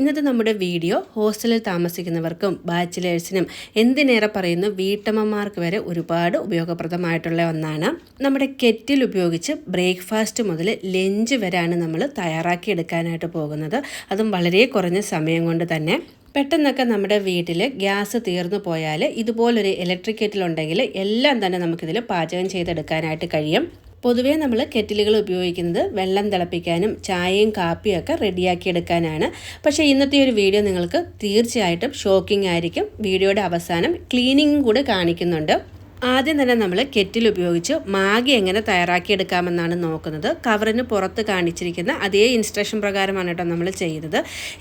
ഇന്നത്തെ നമ്മുടെ വീഡിയോ ഹോസ്റ്റലിൽ താമസിക്കുന്നവർക്കും ബാച്ചിലേഴ്സിനും എന്തിനേറെ പറയുന്നു വീട്ടമ്മമാർക്ക് വരെ ഒരുപാട് ഉപയോഗപ്രദമായിട്ടുള്ള ഒന്നാണ്. നമ്മുടെ കെറ്റിൽ ഉപയോഗിച്ച് ബ്രേക്ക്ഫാസ്റ്റ് മുതൽ ലഞ്ച് വരെയാണ് നമ്മൾ തയ്യാറാക്കി എടുക്കാനായിട്ട് പോകുന്നത്. അതും വളരെ കുറഞ്ഞ സമയം കൊണ്ട് തന്നെ. പെട്ടെന്നൊക്കെ നമ്മുടെ വീട്ടിൽ ഗ്യാസ് തീർന്നു പോയാൽ ഇതുപോലൊരു ഇലക്ട്രിക് കെറ്റിലുണ്ടെങ്കിൽ എല്ലാം തന്നെ നമുക്കിതിൽ പാചകം ചെയ്തെടുക്കാനായിട്ട് കഴിയും. പൊതുവേ നമ്മൾ കെറ്റിലുകൾ ഉപയോഗിക്കുന്നത് വെള്ളം തിളപ്പിക്കാനും ചായയും കാപ്പിയും ഒക്കെ റെഡിയാക്കിയെടുക്കാനാണ് പക്ഷേ ഇന്നത്തെ ഒരു വീഡിയോ നിങ്ങൾക്ക് തീർച്ചയായിട്ടും ഷോക്കിംഗ് ആയിരിക്കും. വീഡിയോയുടെ അവസാനം ക്ലീനിങ്ങും കൂടെ കാണിക്കുന്നുണ്ട്. ആദ്യം തന്നെ നമ്മൾ കെറ്റിൽ ഉപയോഗിച്ച് മാഗി എങ്ങനെ തയ്യാറാക്കിയെടുക്കാമെന്നാണ് നോക്കുന്നത്. കവറിന് പുറത്ത് കാണിച്ചിരിക്കുന്ന അതേ ഇൻസ്ട്രക്ഷൻ പ്രകാരമാണ് കേട്ടോ നമ്മൾ ചെയ്തത്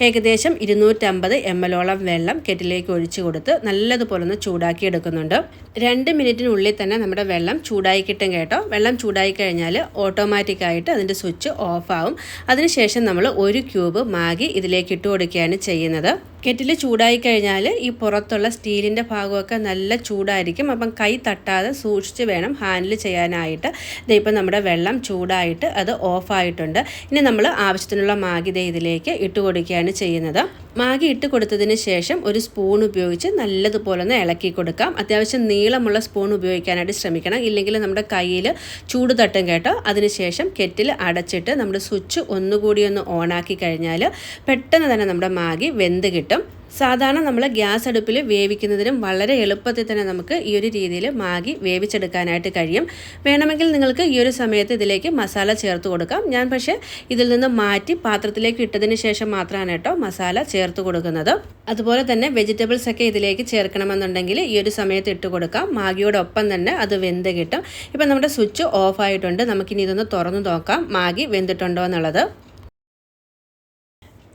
ഏകദേശം ഇരുന്നൂറ്റമ്പത് എം എല്ലോളം വെള്ളം കെറ്റിലേക്ക് ഒഴിച്ചു കൊടുത്ത് നല്ലതുപോലെ ഒന്ന് ചൂടാക്കി എടുക്കുന്നുണ്ട് രണ്ട് മിനിറ്റിനുള്ളിൽ തന്നെ നമ്മുടെ വെള്ളം ചൂടായി കിട്ടും കേട്ടോ. വെള്ളം ചൂടായി കഴിഞ്ഞാൽ ഓട്ടോമാറ്റിക്കായിട്ട് അതിന്റെ സ്വിച്ച് ഓഫ് ആവും. അതിനുശേഷം നമ്മൾ ഒരു ക്യൂബ് മാഗി ഇതിലേക്ക് ഇട്ട് കൊടുക്കുകയാണ് ചെയ്യുന്നത്. കെറ്റിൽ ചൂടായി കഴിഞ്ഞാൽ ഈ പുറത്തുള്ള സ്റ്റീലിന്റെ ഭാഗമൊക്കെ നല്ല ചൂടായിരിക്കും. അപ്പം കൈ തട്ടാതെ സൂക്ഷിച്ച് വേണം ഹാൻഡിൽ ചെയ്യാനായിട്ട്. ഇതിപ്പം നമ്മുടെ വെള്ളം ചൂടായിട്ട് അത് ഓഫായിട്ടുണ്ട്. ഇനി നമ്മൾ ആവശ്യത്തിനുള്ള മാഗിത ഇതിലേക്ക് ഇട്ട് കൊടുക്കുകയാണ് ചെയ്യുന്നത്. മാഗി ഇട്ട് കൊടുത്തതിന് ശേഷം ഒരു സ്പൂൺ ഉപയോഗിച്ച് നല്ലതുപോലെ ഒന്ന് ഇളക്കി കൊടുക്കാം. അത്യാവശ്യം നീളമുള്ള സ്പൂൺ ഉപയോഗിക്കാനായിട്ട് ശ്രമിക്കണം. ഇല്ലെങ്കിൽ നമ്മുടെ കയ്യിൽ ചൂട് തട്ടും കേട്ടോ. അതിനുശേഷം കെറ്റിൽ അടച്ചിട്ട് നമ്മുടെ സ്വിച്ച് ഒന്നുകൂടി ഒന്ന് ഓണാക്കി കഴിഞ്ഞാൽ പെട്ടെന്ന് തന്നെ നമ്മുടെ മാഗി വെന്ത് കിട്ടും. സാധാരണ നമ്മൾ ഗ്യാസ് അടുപ്പിൽ വേവിക്കുന്നതിനും വളരെ എളുപ്പത്തിൽ തന്നെ നമുക്ക് ഈ ഒരു രീതിയിൽ മാഗി വേവിച്ചെടുക്കാനായിട്ട് കഴിയും. വേണമെങ്കിൽ നിങ്ങൾക്ക് ഈ ഒരു സമയത്ത് ഇതിലേക്ക് മസാല ചേർത്ത് കൊടുക്കാം. ഞാൻ പക്ഷേ ഇതിൽ നിന്ന് മാറ്റി പാത്രത്തിലേക്ക് ഇട്ടതിന് ശേഷം മാത്രമാണ് കേട്ടോ മസാല ചേർത്ത് കൊടുക്കുന്നത്. അതുപോലെ തന്നെ വെജിറ്റബിൾസ് ഒക്കെ ഇതിലേക്ക് ചേർക്കണമെന്നുണ്ടെങ്കിൽ ഈ ഒരു സമയത്ത് ഇട്ട് കൊടുക്കാം. മാഗിയോടൊപ്പം തന്നെ അത് വെന്ത് കിട്ടും. ഇപ്പം നമ്മുടെ സ്വിച്ച് ഓഫ് ആയിട്ടുണ്ട്. നമുക്കിനി ഇതൊന്ന് തുറന്ന് നോക്കാം. മാഗി വെന്തിട്ടുണ്ടോ എന്നുള്ളത്.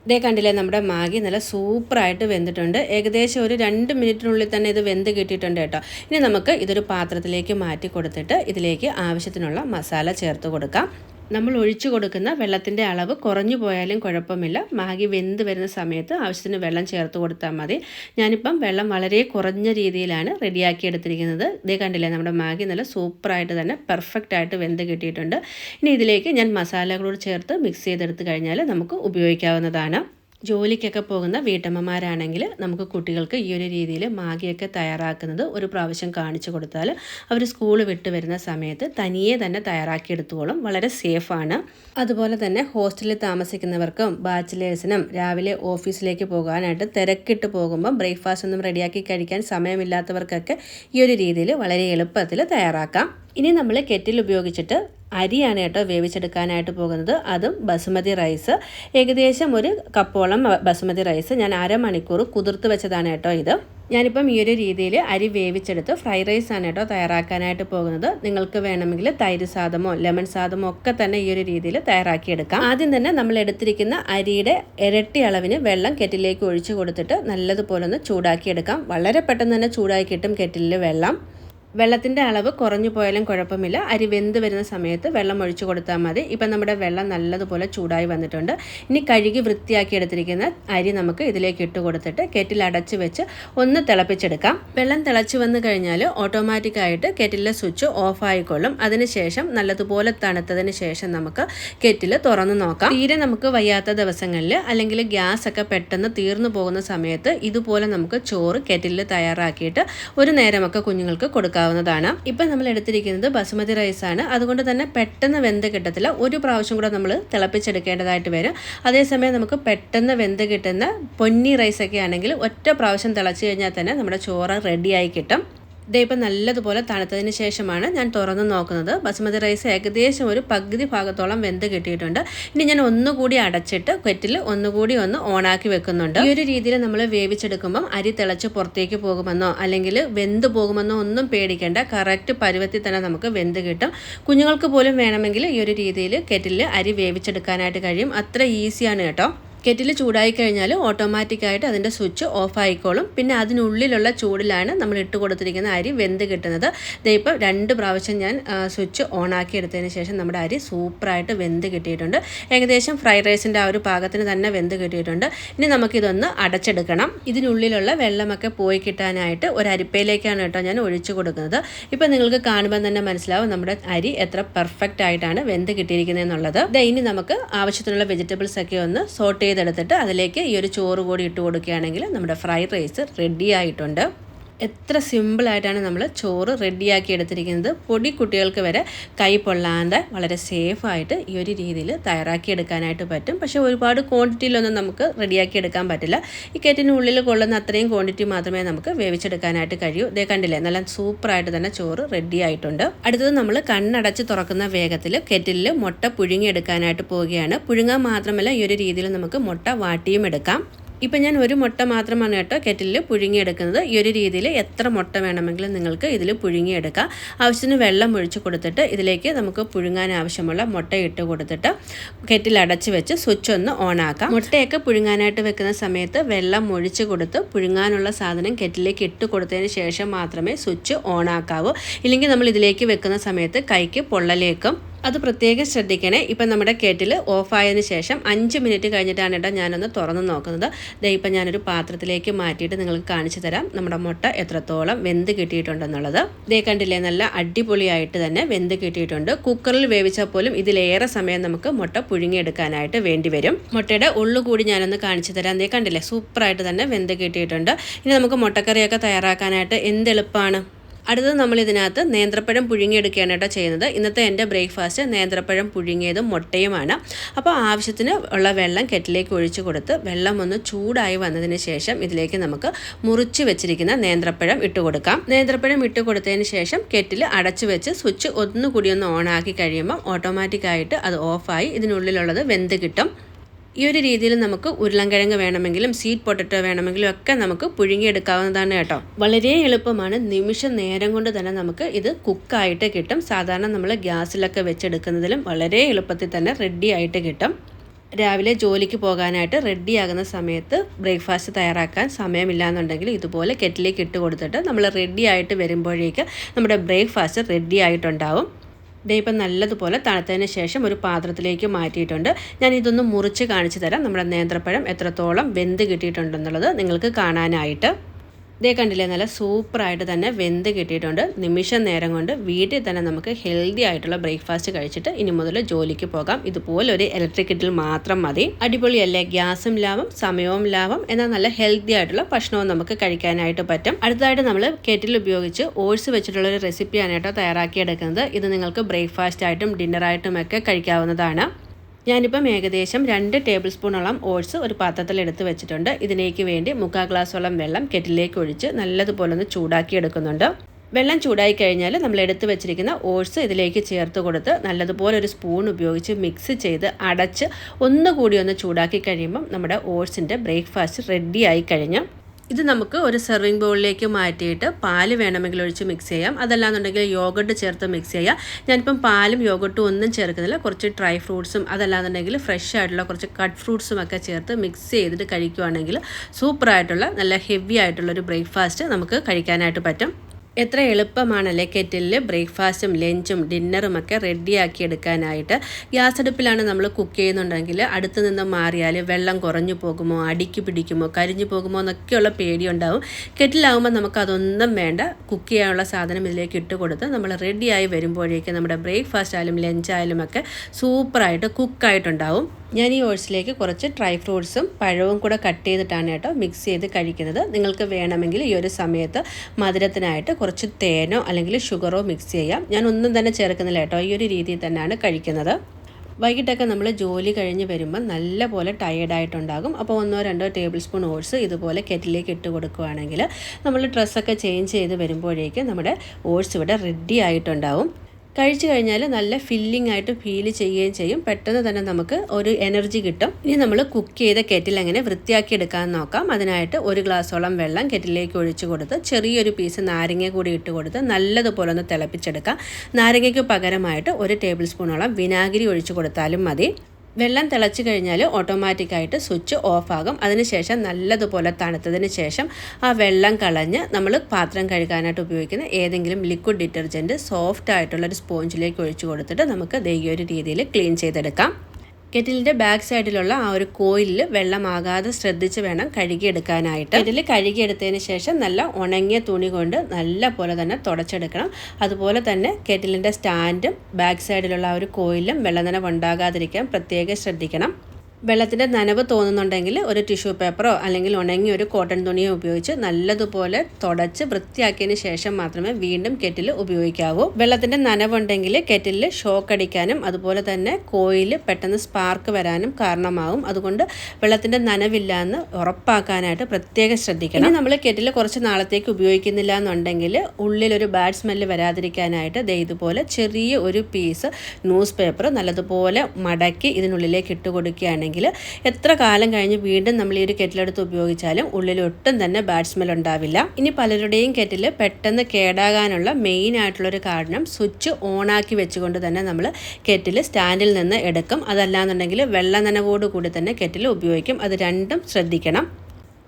ഇതേ കണ്ടില്ലേ നമ്മുടെ മാഗി നല്ല സൂപ്പറായിട്ട് വെന്തിട്ടുണ്ട്. ഏകദേശം ഒരു രണ്ട് മിനിറ്റിനുള്ളിൽ തന്നെ ഇത് വെന്ത് കിട്ടിയിട്ടുണ്ട് കേട്ടോ. ഇനി നമുക്ക് ഇതൊരു പാത്രത്തിലേക്ക് മാറ്റി കൊടുത്തിട്ട് ഇതിലേക്ക് ആവശ്യത്തിനുള്ള മസാല ചേർത്ത് കൊടുക്കാം. നമ്മൾ ഒഴിച്ചു കൊടുക്കുന്ന വെള്ളത്തിന്റെ അളവ് കുറഞ്ഞു പോയാലും കുഴപ്പമില്ല. മാഗി വെന്ത് വരുന്ന സമയത്ത് ആവശ്യത്തിന് വെള്ളം ചേർത്ത് കൊടുത്താൽ മതി. ഞാനിപ്പം വെള്ളം വളരെ കുറഞ്ഞ രീതിയിലാണ് റെഡിയാക്കി എടുത്തിരിക്കുന്നത്. ഇതേ കണ്ടില്ലേ നമ്മുടെ മാഗി നല്ല സൂപ്പറായിട്ട് തന്നെ പെർഫെക്റ്റ് ആയിട്ട് വെന്ത് കിട്ടിയിട്ടുണ്ട്. ഇനി ഇതിലേക്ക് ഞാൻ മസാലകളോട് ചേർത്ത് മിക്സ് ചെയ്തെടുത്ത് കഴിഞ്ഞാൽ നമുക്ക് ഉപയോഗിക്കാവുന്നതാണ്. ജോലിക്കൊക്കെ പോകുന്ന വീട്ടമ്മമാരാണെങ്കിൽ നമുക്ക് കുട്ടികൾക്ക് ഈ ഒരു രീതിയിൽ മാഗിയൊക്കെ തയ്യാറാക്കുന്നത് ഒരു പ്രാവശ്യം കാണിച്ചു കൊടുത്താൽ അവർ സ്കൂൾ വിട്ട് വരുന്ന സമയത്ത് തനിയെ തന്നെ തയ്യാറാക്കിയെടുത്തോളും. വളരെ സേഫാണ്. അതുപോലെ തന്നെ ഹോസ്റ്റലിൽ താമസിക്കുന്നവർക്കും ബാച്ചിലേഴ്സിനും രാവിലെ ഓഫീസിലേക്ക് പോകാനായിട്ട് തിരക്കിട്ട് പോകുമ്പം ബ്രേക്ക്ഫാസ്റ്റ് ഒന്നും റെഡിയാക്കി കഴിക്കാൻ സമയമില്ലാത്തവർക്കൊക്കെ ഈ ഒരു രീതിയിൽ വളരെ എളുപ്പത്തിൽ തയ്യാറാക്കാം. ഇനി നമ്മൾ കെറ്റിൽ ഉപയോഗിച്ചിട്ട് അരിയാണ് കേട്ടോ വേവിച്ചെടുക്കാനായിട്ട് പോകുന്നത്. അതും ബസുമതി റൈസ്. ഏകദേശം ഒരു കപ്പോളം ബസുമതി റൈസ്. ഞാൻ അരമണിക്കൂർ കുതിർത്ത് വെച്ചതാണ് കേട്ടോ ഇത്. ഞാനിപ്പം ഈ ഒരു രീതിയിൽ അരി വേവിച്ചെടുത്ത് ഫ്രൈ റൈസ് ആണ് കേട്ടോ തയ്യാറാക്കാനായിട്ട് പോകുന്നത്. നിങ്ങൾക്ക് വേണമെങ്കിൽ തൈര് സാദമോ ലെമൺ സാദമോ ഒക്കെ തന്നെ ഈ ഒരു രീതിയിൽ തയ്യാറാക്കിയെടുക്കാം. ആദ്യം തന്നെ നമ്മൾ എടുത്തിരിക്കുന്ന അരിയുടെ ഇരട്ടി അളവിന് വെള്ളം കെറ്റിലേക്ക് ഒഴിച്ചു കൊടുത്തിട്ട് നല്ലതുപോലെ ഒന്ന് ചൂടാക്കിയെടുക്കാം. വളരെ പെട്ടെന്ന് തന്നെ ചൂടാക്കി കിട്ടും കെറ്റിലിൽ വെള്ളം. വെള്ളത്തിന്റെ അളവ് കുറഞ്ഞു പോയാലും കുഴപ്പമില്ല. അരി വെന്ത് വരുന്ന സമയത്ത് വെള്ളം ഒഴിച്ചു കൊടുത്താൽ മതി. ഇപ്പം നമ്മുടെ വെള്ളം നല്ലതുപോലെ ചൂടായി വന്നിട്ടുണ്ട്. ഇനി കഴുകി വൃത്തിയാക്കി എടുത്തിരിക്കുന്ന അരി നമുക്ക് ഇതിലേക്ക് ഇട്ട് കൊടുത്തിട്ട് കെറ്റിൽ അടച്ച് വെച്ച് ഒന്ന് തിളപ്പിച്ചെടുക്കാം. വെള്ളം തിളച്ചു വന്നു കഴിഞ്ഞാൽ ഓട്ടോമാറ്റിക്കായിട്ട് കെറ്റിലെ സ്വിച്ച് ഓഫ് ആയിക്കൊള്ളും. അതിനുശേഷം നല്ലതുപോലെ തണുത്തതിന് ശേഷം നമുക്ക് കെറ്റിൽ തുറന്നു നോക്കാം. തീരെ നമുക്ക് വയ്യാത്ത ദിവസങ്ങളിൽ അല്ലെങ്കിൽ ഗ്യാസ് ഒക്കെ പെട്ടെന്ന് തീർന്നു പോകുന്ന സമയത്ത് ഇതുപോലെ നമുക്ക് ചോറ് കെറ്റിലിൽ തയ്യാറാക്കിയിട്ട് ഒരു നേരമൊക്കെ കുഞ്ഞുങ്ങൾക്ക് കൊടുക്കാം. എടുക്കാവുന്നതാണ് ഇപ്പം നമ്മൾ എടുത്തിരിക്കുന്നത് ബസുമതി ആണ്. അതുകൊണ്ട് തന്നെ പെട്ടെന്ന് വെന്ത് കിട്ടത്തില്ല. ഒരു പ്രാവശ്യം കൂടെ നമ്മൾ തിളപ്പിച്ചെടുക്കേണ്ടതായിട്ട് വരും. അതേസമയം നമുക്ക് പെട്ടെന്ന് വെന്ത് കിട്ടുന്ന പൊന്നി റൈസൊക്കെ ആണെങ്കിൽ ഒറ്റ പ്രാവശ്യം തിളച്ച് കഴിഞ്ഞാൽ തന്നെ നമ്മുടെ ചോറ് റെഡിയായി കിട്ടും. ഇതേ ഇപ്പം നല്ലതുപോലെ തണുത്തതിന് ശേഷമാണ് ഞാൻ തുറന്ന് നോക്കുന്നത്. ബസുമതി റൈസ് ഏകദേശം ഒരു പകുതി ഭാഗത്തോളം വെന്ത് കിട്ടിയിട്ടുണ്ട്. ഇനി ഞാൻ ഒന്നുകൂടി അടച്ചിട്ട് കെറ്റിൽ ഒന്നുകൂടി ഒന്ന് ഓണാക്കി വെക്കുന്നുണ്ട്. ഈ ഒരു രീതിയിൽ നമ്മൾ വേവിച്ചെടുക്കുമ്പം അരി തിളച്ച് പുറത്തേക്ക് പോകുമെന്നോ അല്ലെങ്കിൽ വെന്ത് പോകുമെന്നോ ഒന്നും പേടിക്കേണ്ട. കറക്റ്റ് പരുവത്തിൽ തന്നെ നമുക്ക് വെന്ത് കിട്ടും. കുഞ്ഞുങ്ങൾക്ക് പോലും വേണമെങ്കിൽ ഈ ഒരു രീതിയിൽ കെറ്റിൽ അരി വേവിച്ചെടുക്കാനായിട്ട് കഴിയും. അത്ര ഈസിയാണ് കേട്ടോ. കെറ്റിൽ ചൂടായി കഴിഞ്ഞാൽ ഓട്ടോമാറ്റിക്കായിട്ട് അതിന്റെ സ്വിച്ച് ഓഫ് ആയിക്കോളും. പിന്നെ അതിനുള്ളിലുള്ള ചൂടിലാണ് നമ്മൾ ഇട്ട് കൊടുത്തിരിക്കുന്ന അരി വെന്ത് കിട്ടുന്നത്. ദേ ഇപ്പോൾ രണ്ട് പ്രാവശ്യം ഞാൻ സ്വിച്ച് ഓൺ ആക്കി എടുത്തതിന് ശേഷം നമ്മുടെ അരി സൂപ്പറായിട്ട് വെന്ത് കിട്ടിയിട്ടുണ്ട്. ഏകദേശം ഫ്രൈഡ് റൈസിന്റെ ആ ഒരു പാകത്തിന് തന്നെ വെന്ത് കിട്ടിയിട്ടുണ്ട്. ഇനി നമുക്കിതൊന്ന് അടച്ചെടുക്കണം. ഇതിനുള്ളിലുള്ള വെള്ളമൊക്കെ പോയി കിട്ടാനായിട്ട് ഒരു അരിപ്പയിലേക്കാണ് കേട്ടോ ഞാൻ ഒഴിച്ചു കൊടുക്കുന്നത്. ഇപ്പം നിങ്ങൾക്ക് കാണുമ്പോൾ തന്നെ മനസ്സിലാവും നമ്മുടെ അരി എത്ര പെർഫെക്റ്റ് ആയിട്ടാണ് വെന്ത് കിട്ടിയിരിക്കുന്നത് എന്നുള്ളത് ഇനി നമുക്ക് ആവശ്യത്തിനുള്ള വെജിറ്റബിൾസ് ഒക്കെ ഒന്ന് സോട്ട് ചെയ്തെടുത്തിട്ട് അതിലേക്ക് ഈ ഒരു ചോറ് കൂടി ഇട്ട് കൊടുക്കുകയാണെങ്കിൽ നമ്മുടെ ഫ്രൈഡ് റൈസ് റെഡി ആയിട്ടുണ്ട്. എത്ര സിമ്പിളായിട്ടാണ് നമ്മൾ ചോറ് റെഡിയാക്കി എടുത്തിരിക്കുന്നത്. പൊടി കുട്ടികൾക്ക് വരെ കൈ പൊള്ളാതെ വളരെ സേഫായിട്ട് ഈ ഒരു രീതിയിൽ തയ്യാറാക്കി എടുക്കാനായിട്ട് പറ്റും. പക്ഷേ ഒരുപാട് ക്വാണ്ടിറ്റിയിലൊന്നും നമുക്ക് റെഡിയാക്കി എടുക്കാൻ പറ്റില്ല. ഈ കെറ്റിനുള്ളിൽ കൊള്ളുന്ന അത്രയും ക്വാണ്ടിറ്റി മാത്രമേ നമുക്ക് വേവിച്ചെടുക്കാനായിട്ട് കഴിയൂ. ഇതേ കണ്ടില്ലേ നല്ല സൂപ്പറായിട്ട് തന്നെ ചോറ് റെഡി ആയിട്ടുണ്ട് അടുത്തത് നമ്മൾ കണ്ണടച്ച് തുറക്കുന്ന വേഗത്തിൽ കെറ്റിലിൽ മുട്ട പുഴുങ്ങിയെടുക്കാനായിട്ട് പോവുകയാണ്. പുഴുങ്ങാൻ മാത്രമല്ല ഈ ഒരു രീതിയിൽ നമുക്ക് മുട്ട വാട്ടിയും എടുക്കാം. ഇപ്പം ഞാൻ ഒരു മുട്ട മാത്രമാണ് കേട്ടോ കെറ്റിലിൽ പുഴുങ്ങിയെടുക്കുന്നത്. ഈ ഒരു രീതിയിൽ എത്ര മുട്ട വേണമെങ്കിലും നിങ്ങൾക്ക് ഇതിൽ പുഴുങ്ങിയെടുക്കാം. ആവശ്യത്തിന് വെള്ളം ഒഴിച്ച് കൊടുത്തിട്ട് ഇതിലേക്ക് നമുക്ക് പുഴുങ്ങാൻ ആവശ്യമുള്ള മുട്ട ഇട്ട് കൊടുത്തിട്ട് കെറ്റിൽ അടച്ച് വെച്ച് സ്വിച്ച് ഒന്ന് ഓൺ ആക്കാം. മുട്ടയൊക്കെ പുഴുങ്ങാനായിട്ട് വെക്കുന്ന സമയത്ത് വെള്ളം ഒഴിച്ച് കൊടുത്ത് പുഴുങ്ങാനുള്ള സാധനം കെറ്റിലേക്ക് ഇട്ട് കൊടുത്തതിന് ശേഷം മാത്രമേ സ്വിച്ച് ഓൺ ആക്കാവൂ. ഇല്ലെങ്കിൽ നമ്മൾ ഇതിലേക്ക് വെക്കുന്ന സമയത്ത് കൈക്ക് പൊള്ളലേക്കും അത് പ്രത്യേകം ശ്രദ്ധിക്കണേ. ഇപ്പം നമ്മുടെ കെറ്റിൽ ഓഫായതിന് ശേഷം അഞ്ച് മിനിറ്റ് കഴിഞ്ഞിട്ടാണ് കേട്ടോ ഞാനൊന്ന് തുറന്ന് നോക്കുന്നത്. ദേ ഇപ്പം ഞാനൊരു പാത്രത്തിലേക്ക് മാറ്റിയിട്ട് നിങ്ങൾക്ക് കാണിച്ചു തരാം നമ്മുടെ മുട്ട എത്രത്തോളം വെന്ത് കിട്ടിയിട്ടുണ്ടെന്നുള്ളത്. ദേ കണ്ടില്ലേ നല്ല അടിപൊളിയായിട്ട് തന്നെ വെന്ത് കിട്ടിയിട്ടുണ്ട്. കുക്കറിൽ വേവിച്ചാൽ പോലും ഇതിലേറെ സമയം നമുക്ക് മുട്ട പുഴുങ്ങിയെടുക്കാനായിട്ട് വേണ്ടി വരും. മുട്ടയുടെ ഉള്ളു കൂടി ഞാനൊന്ന് കാണിച്ചു തരാം. ദേ കണ്ടില്ലേ സൂപ്പറായിട്ട് തന്നെ വെന്ത് കിട്ടിയിട്ടുണ്ട്. ഇനി നമുക്ക് മുട്ടക്കറിയൊക്കെ തയ്യാറാക്കാനായിട്ട് എന്തെളുപ്പമാണ് അടുത്തത് നമ്മൾ ഇതിനകത്ത് നേന്ത്രപ്പഴം പുഴുങ്ങിയെടുക്കുകയാണ് കേട്ടോ ചെയ്യുന്നത്. ഇന്നത്തെ എന്റെ ബ്രേക്ക്ഫാസ്റ്റ് നേന്ത്രപ്പഴം പുഴുങ്ങിയതും മുട്ടയുമാണ്. അപ്പോൾ ആവശ്യത്തിന് ഉള്ള വെള്ളം കെറ്റിലേക്ക് ഒഴിച്ചു കൊടുത്ത് വെള്ളം ഒന്ന് ചൂടായി വന്നതിന് ശേഷം ഇതിലേക്ക് നമുക്ക് മുറിച്ച് വെച്ചിരിക്കുന്ന നേന്ത്രപ്പഴം ഇട്ട് കൊടുക്കാം. നേന്ത്രപ്പഴം ഇട്ട് കൊടുത്തതിന് ശേഷം കെറ്റിൽ അടച്ചു വെച്ച് സ്വിച്ച് ഒന്നുകൂടി ഒന്ന് ഓണാക്കി കഴിയുമ്പം ഓട്ടോമാറ്റിക്കായിട്ട് അത് ഓഫായി ഇതിനുള്ളിലുള്ളത് വെന്ത് കിട്ടും. ഈ ഒരു രീതിയിൽ നമുക്ക് ഉരുളൻകിഴങ്ങ് വേണമെങ്കിലും സ്വീറ്റ് പൊട്ടറ്റോ വേണമെങ്കിലും ഒക്കെ നമുക്ക് പുഴുങ്ങിയെടുക്കാവുന്നതാണ് കേട്ടോ. വളരെ എളുപ്പമാണ്. നിമിഷ നേരം കൊണ്ട് തന്നെ നമുക്ക് ഇത് കുക്കായിട്ട് കിട്ടും. സാധാരണ നമ്മൾ ഗ്യാസിലൊക്കെ വെച്ചെടുക്കുന്നതിലും വളരെ എളുപ്പത്തിൽ തന്നെ റെഡി ആയിട്ട് കിട്ടും. രാവിലെ ജോലിക്ക് പോകാനായിട്ട് റെഡിയാകുന്ന സമയത്ത് ബ്രേക്ക്ഫാസ്റ്റ് തയ്യാറാക്കാൻ സമയമില്ല എന്നുണ്ടെങ്കിൽ ഇതുപോലെ കെറ്റിലേക്ക് ഇട്ട് കൊടുത്തിട്ട് നമ്മൾ റെഡി ആയിട്ട് വരുമ്പോഴേക്ക് നമ്മുടെ ബ്രേക്ക്ഫാസ്റ്റ് റെഡി ആയിട്ടുണ്ടാവും. ദേ ഇപ്പം നല്ലതുപോലെ തണുത്തതിന് ശേഷം ഒരു പാത്രത്തിലേക്ക് മാറ്റിയിട്ടുണ്ട്. ഞാൻ ഇതൊന്ന് മുറിച്ച് കാണിച്ചു തരാം. നമ്മുടെ നേന്ത്രപ്പഴം എത്രത്തോളം വെന്ത് കിട്ടിയിട്ടുണ്ടെന്നുള്ളത് നിങ്ങൾക്ക് കാണാനായിട്ട്. ഇതേ കണ്ടില്ലേ നല്ല സൂപ്പറായിട്ട് തന്നെ വെന്ത് കിട്ടിയിട്ടുണ്ട്. നിമിഷ നേരം കൊണ്ട് വീട്ടിൽ തന്നെ നമുക്ക് ഹെൽത്തി ആയിട്ടുള്ള ബ്രേക്ക്ഫാസ്റ്റ് കഴിച്ചിട്ട് ഇനി മുതൽ ജോലിക്ക് പോകാം. ഇതുപോലെ ഒരു ഇലക്ട്രിക് കിറ്റിൽ മാത്രം മതി. അടിപൊളിയല്ലേ ഗ്യാസും ലാഭം സമയവും ലാഭം. എന്നാൽ നല്ല ഹെൽത്തി ആയിട്ടുള്ള ഭക്ഷണവും നമുക്ക് കഴിക്കാനായിട്ട് പറ്റും. അടുത്തതായിട്ട് നമ്മൾ കെറ്റിൽ ഉപയോഗിച്ച് ഓട്സ് വെച്ചിട്ടുള്ള ഒരു റെസിപ്പിയാണ് കേട്ടോ തയ്യാറാക്കിയെടുക്കുന്നത്. ഇത് നിങ്ങൾക്ക് ബ്രേക്ക്ഫാസ്റ്റ് ആയിട്ടും ഡിന്നറായിട്ടും ഒക്കെ കഴിക്കാവുന്നതാണ്. ഞാനിപ്പം ഏകദേശം രണ്ട് ടേബിൾ സ്പൂണോളം ഓട്സ് ഒരു പാത്രത്തിൽ എടുത്ത് വെച്ചിട്ടുണ്ട്. ഇതിലേക്ക് വേണ്ടി മുക്കാൽ ഗ്ലാസോളം വെള്ളം കെറ്റിലേക്ക് ഒഴിച്ച് നല്ലതുപോലെ ഒന്ന് ചൂടാക്കി എടുക്കുന്നുണ്ട് വെള്ളം ചൂടായി കഴിഞ്ഞാൽ നമ്മൾ എടുത്ത് വെച്ചിരിക്കുന്ന ഓട്സ് ഇതിലേക്ക് ചേർത്ത് കൊടുത്ത് നല്ലതുപോലെ ഒരു സ്പൂൺ ഉപയോഗിച്ച് മിക്സ് ചെയ്ത് അടച്ച് ഒന്നുകൂടി ഒന്ന് ചൂടാക്കി കഴിയുമ്പം നമ്മുടെ ഓട്സിന്റെ ബ്രേക്ക്ഫാസ്റ്റ് റെഡിയായി കഴിഞ്ഞു. ഇത് നമുക്ക് ഒരു സെർവിങ് ബൗളിലേക്ക് മാറ്റിയിട്ട് പാൽ വേണമെങ്കിൽ ഒഴിച്ച് മിക്സ് ചെയ്യാം. അതല്ലാന്നുണ്ടെങ്കിൽ യോഗട്ട് ചേർത്ത് മിക്സ് ചെയ്യാം. ഞാനിപ്പം പാലും യോഗട്ടും ഒന്നും ചേർക്കുന്നില്ല. കുറച്ച് ഡ്രൈ ഫ്രൂട്ട്സും അതല്ലാന്നുണ്ടെങ്കിൽ ഫ്രഷ് ആയിട്ടുള്ള കുറച്ച് കട്ട് ഫ്രൂട്ട്സും ഒക്കെ ചേർത്ത് മിക്സ് ചെയ്തിട്ട് കഴിക്കുവാണെങ്കിൽ സൂപ്പറായിട്ടുള്ള നല്ല ഹെവി ആയിട്ടുള്ള ഒരു ബ്രേക്ക്ഫാസ്റ്റ് നമുക്ക് കഴിക്കാനായിട്ട് പറ്റും. എത്ര എളുപ്പമാണല്ലേ കെറ്റിലിൽ ബ്രേക്ക്ഫാസ്റ്റും ലഞ്ചും ഡിന്നറും ഒക്കെ റെഡിയാക്കി എടുക്കാനായിട്ട് ഗ്യാസ് അടുപ്പിലാണ് നമ്മൾ കുക്ക് ചെയ്യുന്നുണ്ടെങ്കിൽ അടുത്ത് നിന്ന് മാറിയാൽ വെള്ളം കുറഞ്ഞു പോകുമോ അടിക്ക് പിടിക്കുമോ കരിഞ്ഞു പോകുമോ എന്നൊക്കെയുള്ള പേടിയുണ്ടാവും. കെറ്റിലാവുമ്പോൾ നമുക്ക് അതൊന്നും വേണ്ട. കുക്ക് ചെയ്യാനുള്ള സാധനം ഇതിലേക്ക് ഇട്ട് കൊടുത്ത് നമ്മൾ റെഡിയായി വരുമ്പോഴേക്കും നമ്മുടെ ബ്രേക്ക്ഫാസ്റ്റ് ആയാലും ലഞ്ചായാലും ഒക്കെ സൂപ്പറായിട്ട് കുക്കായിട്ടുണ്ടാവും. ഞാൻ ഈ ഓട്സിലേക്ക് കുറച്ച് ഡ്രൈ ഫ്രൂട്ട്സും പഴവും കൂടെ കട്ട് ചെയ്തിട്ടാണ് കേട്ടോ മിക്സ് ചെയ്ത് കഴിക്കുന്നത്. നിങ്ങൾക്ക് വേണമെങ്കിൽ ഈ ഒരു സമയത്ത് മധുരത്തിനായിട്ട് കുറച്ച് തേനോ അല്ലെങ്കിൽ ഷുഗറോ മിക്സ് ചെയ്യാം. ഞാൻ ഒന്നും തന്നെ ചേർക്കുന്നില്ല കേട്ടോ. ഈ ഒരു രീതിയിൽ തന്നെയാണ് കഴിക്കുന്നത്. വൈകിട്ടൊക്കെ നമ്മൾ ജോലി കഴിഞ്ഞ് വരുമ്പോൾ നല്ല പോലെ ടയേർഡായിട്ടുണ്ടാകും അപ്പോൾ ഒന്നോ രണ്ടോ ടേബിൾ സ്പൂൺ ഓട്സ് ഇതുപോലെ കെറ്റിലേക്ക് ഇട്ട് കൊടുക്കുകയാണെങ്കിൽ നമ്മൾ ഡ്രസ്സൊക്കെ ചേഞ്ച് ചെയ്ത് വരുമ്പോഴേക്കും നമ്മുടെ ഓട്സ് ഇവിടെ റെഡി ആയിട്ടുണ്ടാവും. കഴിച്ചു കഴിഞ്ഞാൽ നല്ല ഫില്ലിംഗ് ആയിട്ട് ഫീൽ ചെയ്യുകയും ചെയ്യും. പെട്ടെന്ന് തന്നെ നമുക്ക് ഒരു എനർജി കിട്ടും. ഇനി നമ്മൾ കുക്ക് ചെയ്ത കെറ്റിൽ അങ്ങനെ വൃത്തിയാക്കി എടുക്കാൻ നോക്കാം. അതിനായിട്ട് ഒരു ഗ്ലാസ്സോളം വെള്ളം കെറ്റിലേക്ക് ഒഴിച്ചു കൊടുത്ത് ചെറിയൊരു പീസ് നാരങ്ങ കൂടി ഇട്ട് കൊടുത്ത് നല്ലതുപോലെ ഒന്ന് തിളപ്പിച്ചെടുക്കാം. നാരങ്ങയ്ക്ക് പകരമായിട്ട് ഒരു ടേബിൾ സ്പൂണോളം വിനാഗിരി ഒഴിച്ചു കൊടുത്താലും മതി. വെള്ളം തിളച്ച് കഴിഞ്ഞാൽ ഓട്ടോമാറ്റിക്കായിട്ട് സ്വിച്ച് ഓഫാകും അതിനുശേഷം നല്ലതുപോലെ തണുത്തതിന് ശേഷം ആ വെള്ളം കളഞ്ഞ് നമ്മൾ പാത്രം കഴുകാനായിട്ട് ഉപയോഗിക്കുന്ന ഏതെങ്കിലും ലിക്വിഡ് ഡിറ്റർജന്റ് സോഫ്റ്റ് ആയിട്ടുള്ള ഒരു സ്പോഞ്ചിലേക്ക് ഒഴിച്ചു കൊടുത്തിട്ട് നമുക്ക് ദേ ഒരു രീതിയിൽ ക്ലീൻ ചെയ്തെടുക്കാം. കെറ്റിലിന്റെ ബാക്ക് സൈഡിലുള്ള ആ ഒരു കോയിലിൽ വെള്ളമാകാതെ ശ്രദ്ധിച്ച് വേണം കഴുകിയെടുക്കാനായിട്ട്. കെറ്റിൽ കഴുകിയെടുത്തതിന് ശേഷം നല്ല ഉണങ്ങിയ തുണി കൊണ്ട് നല്ല പോലെ തന്നെ തുടച്ചെടുക്കണം. അതുപോലെ തന്നെ കെറ്റിലിന്റെ സ്റ്റാൻഡും ബാക്ക് സൈഡിലുള്ള ആ ഒരു കോയിലും വെള്ളനനവ് ഉണ്ടാകാതിരിക്കാൻ പ്രത്യേകം ശ്രദ്ധിക്കണം. വെള്ളത്തിന്റെ നനവ് തോന്നുന്നുണ്ടെങ്കിൽ ഒരു ടിഷ്യൂ പേപ്പറോ അല്ലെങ്കിൽ ഉണങ്ങിയ ഒരു കോട്ടൺ തുണിയോ ഉപയോഗിച്ച് നല്ലതുപോലെ തുടച്ച് വൃത്തിയാക്കിയതിന് ശേഷം മാത്രമേ വീണ്ടും കെറ്റിൽ ഉപയോഗിക്കാവൂ. വെള്ളത്തിന്റെ നനവുണ്ടെങ്കിൽ കെറ്റിലിൽ ഷോക്ക് അടിക്കാനും അതുപോലെ തന്നെ കോയിൽ പെട്ടെന്ന് സ്പാർക്ക് വരാനും കാരണമാകും അതുകൊണ്ട് വെള്ളത്തിന്റെ നനവില്ല എന്ന് ഉറപ്പാക്കാനായിട്ട് പ്രത്യേകം ശ്രദ്ധിക്കണം. ഇനി നമ്മൾ കെറ്റിൽ കുറച്ച് നാളത്തേക്ക് ഉപയോഗിക്കുന്നില്ല എന്നുണ്ടെങ്കിൽ ഉള്ളിലൊരു ബാഡ് സ്മെല്ല് വരാതിരിക്കാനായിട്ട് ദേ ഇതുപോലെ ചെറിയ ഒരു പീസ് ന്യൂസ് പേപ്പർ നല്ലതുപോലെ മടക്കി ഇതിനുള്ളിലേക്ക് ഇട്ട് കൊടുക്കുകയാണെങ്കിൽ എത്ര കാലം കഴിഞ്ഞ് വീണ്ടും നമ്മൾ ഈ ഒരു കെറ്റിലെടുത്ത് ഉപയോഗിച്ചാലും ഉള്ളിൽ ഒട്ടും തന്നെ ബാഡ് സ്മെൽ ഉണ്ടാവില്ല. ഇനി പലരുടെയും കെറ്റിൽ പെട്ടെന്ന് കേടാകാനുള്ള മെയിൻ ആയിട്ടുള്ള ഒരു കാരണം സ്വിച്ച് ഓണാക്കി വെച്ചുകൊണ്ട് തന്നെ നമ്മൾ കെറ്റിൽ സ്റ്റാൻഡിൽ നിന്ന് എടുക്കും. അതല്ലാന്നുണ്ടെങ്കിൽ വെള്ള നനവോടുകൂടി തന്നെ കെറ്റിൽ ഉപയോഗിക്കും. അത് രണ്ടും ശ്രദ്ധിക്കണം.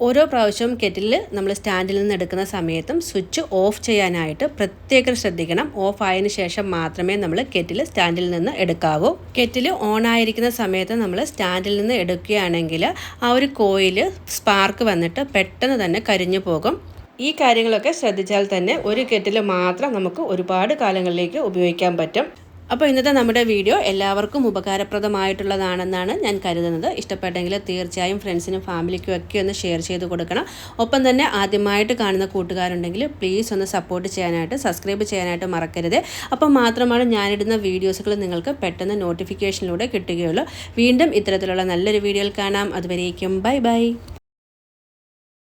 ഓരോ പ്രാവശ്യവും കെറ്റിൽ നമ്മൾ സ്റ്റാൻഡിൽ നിന്ന് എടുക്കുന്ന സമയത്തും സ്വിച്ച് ഓഫ് ചെയ്യാനായിട്ട് പ്രത്യേകം ശ്രദ്ധിക്കണം. ഓഫ് ആയതിനു ശേഷം മാത്രമേ നമ്മൾ കെറ്റിൽ സ്റ്റാൻഡിൽ നിന്ന് എടുക്കാവൂ. കെറ്റിൽ ഓൺ ആയിരിക്കുന്ന സമയത്ത് നമ്മൾ സ്റ്റാൻഡിൽ നിന്ന് എടുക്കുകയാണെങ്കിൽ ആ ഒരു കോയിൽ സ്പാർക്ക് വന്നിട്ട് പെട്ടെന്ന് തന്നെ കരിഞ്ഞു പോകും. ഈ കാര്യങ്ങളൊക്കെ ശ്രദ്ധിച്ചാൽ തന്നെ ഒരു കെറ്റിൽ മാത്രം നമുക്ക് ഒരുപാട് കാലങ്ങളിലേക്ക് ഉപയോഗിക്കാൻ പറ്റും. അപ്പോൾ ഇന്നത്തെ നമ്മുടെ വീഡിയോ എല്ലാവർക്കും ഉപകാരപ്രദമായിട്ടുള്ളതാണെന്നാണ് ഞാൻ കരുതുന്നത്. ഇഷ്ടപ്പെട്ടെങ്കിൽ തീർച്ചയായും ഫ്രണ്ട്സിനും ഫാമിലിക്കും ഒക്കെ ഒന്ന് ഷെയർ ചെയ്ത് കൊടുക്കണം. ഒപ്പം തന്നെ ആദ്യമായിട്ട് കാണുന്ന കൂട്ടുകാരുണ്ടെങ്കിൽ പ്ലീസ് ഒന്ന് സപ്പോർട്ട് ചെയ്യാനായിട്ട് സബ്സ്ക്രൈബ് ചെയ്യാനായിട്ട് മറക്കരുത്. അപ്പം മാത്രമാണ് ഞാനിടുന്ന വീഡിയോസുകൾ നിങ്ങൾക്ക് പെട്ടെന്ന് നോട്ടിഫിക്കേഷനിലൂടെ കിട്ടുകയുള്ളൂ. വീണ്ടും ഇത്തരത്തിലുള്ള നല്ലൊരു വീഡിയോയിൽ കാണാം. അതുവരേക്കും ബൈ ബൈ.